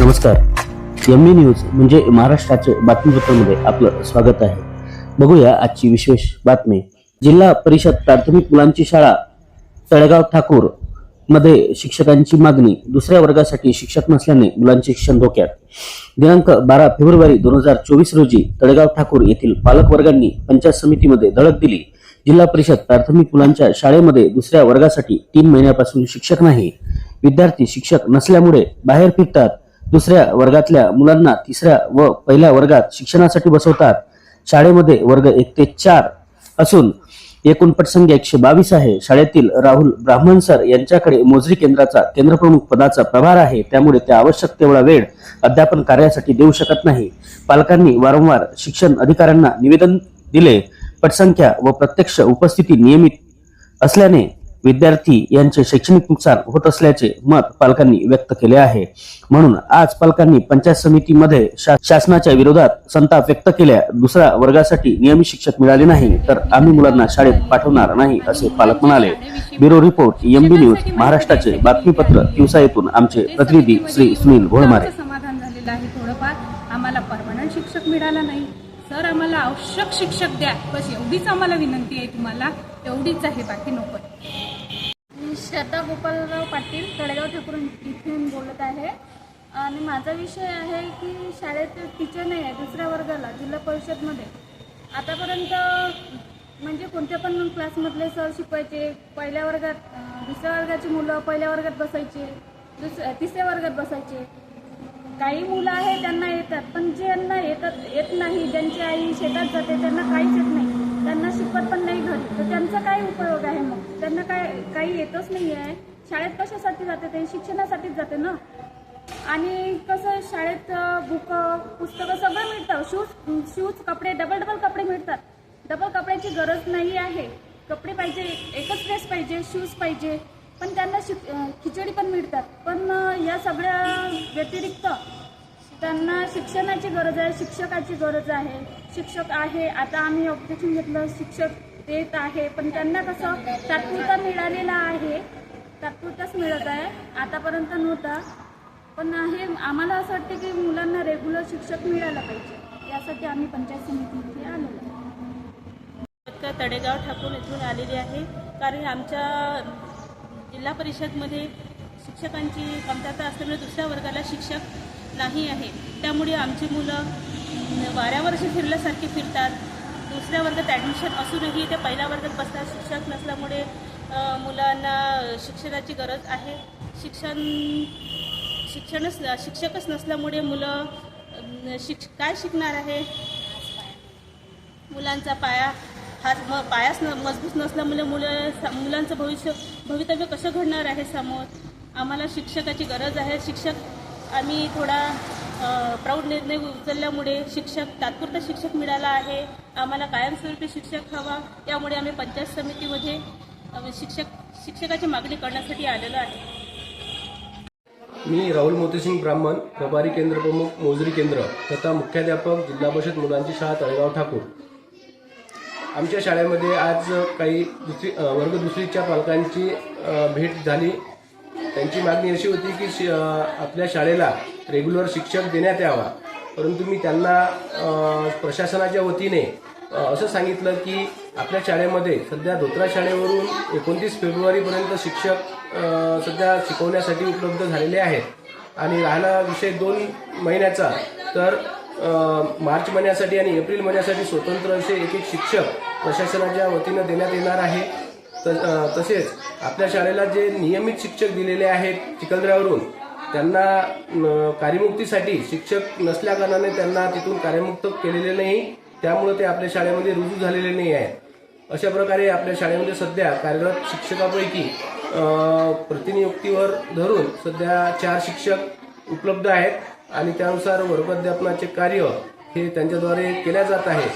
नमस्कार. M A news म्हणजे महाराष्ट्राचे बातमीपत्रामध्ये आपलं स्वागत आहे. बघूया आजची विशेष बातमी. जिल्हा परिषद प्राथमिक मुलांची शाळा तळेगाव ठाकूरमध्ये शिक्षकांची मागणी. दुसऱ्या वर्गासाठी शिक्षक नसल्याने मुलांचे शिक्षण धोक्यात. दिनांक बारा फेब्रुवारी दोन हजार चोवीस रोजी तळेगाव ठाकूर येथील पालक वर्गांनी पंचायत समितीमध्ये धडक दिली. जिल्हा परिषद प्राथमिक मुलांच्या शाळेमध्ये दुसऱ्या वर्गासाठी तीन महिन्यापासून शिक्षक नाही. विद्यार्थी शिक्षक नसल्यामुळे बाहेर फिरतात. दुसऱ्या वर्गातल्या मुलांना तिसऱ्या व पहिल्या वर्गात शिक्षणासाठी बसवतात. शाळेमध्ये वर्ग एक ते चार असून एकूण पटसंख्या एकशे बावीस आहे. शाळेतील राहुल ब्राह्मण सर यांच्याकडे मोजरी केंद्राचा केंद्रप्रमुख पदाचा प्रभार आहे. त्यामुळे ते आवश्यक तेवढा वेळ अध्यापन कार्यासाठी देऊ शकत नाही. पालकांनी वारंवार शिक्षण अधिकाऱ्यांना निवेदन दिले. पटसंख्या व प्रत्यक्ष उपस्थिती नियमित असल्याने विद्यार्थी यांचे शैक्षणिक नुकसान होत असल्याचे मत पालकांनी व्यक्त केले आहे. म्हणून आज पालकांनी पंचायत समितीमध्ये शा- शासनाच्या विरोधात संताप व्यक्त केल्या. दुसऱ्या वर्गासाठी नियमित शिक्षक मिळाले नाही तर आम्ही मुलांना शाळेत पाठवणार नाही असे पालक म्हणाले. ब्युरो रिपोर्ट एमबी न्यूज महाराष्ट्राचे बातमीपत्र दिवसा येथून आमचे प्रतिनिधी श्री सुनील घोळमारे समाधान झालेलं आहे थोडंफार. आम्हाला परमनंट शिक्षक मिळाला नाही. सर आम्हाला आवश्यक शिक्षक द्या. बस एवढीच आम्हाला विनंती आहे तुम्हाला. एवढीच आहे. बाकी नको. मी श्रद्धा गोपालराव पाटील तळेगाव ठाकूर इथून बोलत आहे. आणि माझा विषय आहे की शाळेत टीचर नाही आहे दुसऱ्या वर्गाला जिल्हा परिषदमध्ये. आतापर्यंत म्हणजे कोणत्या पण क्लासमधले सर शिकवायचे पहिल्या वर्गात दुसऱ्या वर्गाची मुलं पहिल्या वर्गात बसायचे दुस तिसऱ्या वर्गात बसायचे. काही मुलं आहे त्यांना येतात पण ज्यांना येतात येत नाही ज्यांची आई शेतात जाते त्यांना काहीच येत नाही. त्यांना शिकवत पण नाही घरी. तर त्यांचा काय उप त्यांना काय काही येतच नाही आहे शाळेत कशासाठी जाते ते? शिक्षणासाठीच जाते ना? आणि कसं शाळेत बुक पुस्तकं सगळं मिळतं. शूज शूज कपडे डबल डबल कपडे मिळतात. डबल कपड्याची गरज नाही आहे. कपडे पाहिजे एकच ड्रेस पाहिजे शूज पाहिजे. पण त्यांना शिक खिचडी पण मिळतात. पण या सगळ्या व्यतिरिक्त त्यांना शिक्षणाची गरज आहे शिक्षकाची गरज आहे. शिक्षक आहे आता आम्ही ऑब्जेक्शन घेतलं शिक्षक देत आहे पण त्यांना कसं तात्पुरता मिळालेला आहे. तात्पुरताच मिळत आहे. आतापर्यंत नव्हता. पण हे आम्हाला असं वाटतं की मुलांना रेग्युलर शिक्षक मिळायला पाहिजे. यासाठी आम्ही पंचायत समिती इथे आलेलो तडेगाव ठाकूर इथून आलेली आहे. कारण आमच्या जिल्हा परिषदमध्ये शिक्षकांची कमतरता असल्यामुळे दुसऱ्या वर्गाला शिक्षक नाही आहे. त्यामुळे आमची मुलं वाऱ्यावरशी फिरल्यासारखी फिरतात. दुसऱ्या वर्गात ॲडमिशन असूनही ते पहिल्या वर्गात बसतात शिक्षक नसल्यामुळे मुलांना शिक्षणाची गरज आहे. शिक्षण शिक्षणच शिक्षकच नसल्यामुळे मुलं शिक्ष काय शिकणार आहे? मुलांचा पाया हा म पायाच न मजबूत नसल्यामुळे मुलं स- मुलांचं भविष्य भवितव्य कसं घडणार आहे समोर? आम्हाला शिक्षकाची गरज आहे. शिक्षक आम्ही थोडा प्राऊड निर्णय उचलल्यामुळे शिक्षक तात्पुरता शिक्षक मिळाला आहे. आम्हाला कायमस्वरूपी शिक्षक हवा. त्यामुळे आम्ही पंचायत समितीमध्ये शिक्षक शिक्षकाची मागणी करण्यासाठी आलेलो आहे. मी राहुल मोतीसिंग ब्राह्मण प्रभारी केंद्र प्रमुख मोजरी केंद्र तथा मुख्याध्यापक जिल्हा परिषद मुलांची शाळा तळेगाव ठाकूर. आमच्या शाळेमध्ये आज काही दुसरी वर्ग दुसरीच्या पालकांची भेट झाली. त्यांची मागणी अशी होती की आपल्या शाळेला रेग्युलर शिक्षक देण्यात यावा. परंतु मी त्यांना प्रशासनाच्या वतीने असं सांगितलं की आपल्या शाळेमध्ये सध्या धोत्रा शाळेवरून एकोणतीस फेब्रुवारीपर्यंत शिक्षक सध्या शिकवण्यासाठी उपलब्ध झालेले आहेत. आणि राहिला विषय दोन महिन्याचा तर मार्च महिन्यासाठी आणि एप्रिल महिन्यासाठी स्वतंत्र असे एक एक शिक्षक प्रशासनाच्या वतीनं देण्यात येणार आहे. त तसेच आपल्या शाळेला जे नियमित शिक्षक दिलेले आहेत चिखलदऱ्यावरून त्यांना कार्यमुक्तीसाठी शिक्षक नसल्याकारणाने त्यांना तिथून कार्यमुक्त केलेले नाही. त्यामुळे ते आपल्या शाळेमध्ये रुजू झालेले नाही आहेत. अशा प्रकारे आपल्या शाळेमध्ये सध्या कार्यरत शिक्षकापैकी प्रतिनियुक्तीवर धरून सध्या चार शिक्षक उपलब्ध आहेत. आणि त्यानुसार वर्गाध्यापनाचे कार्य हे त्यांच्याद्वारे केल्या जात आहे.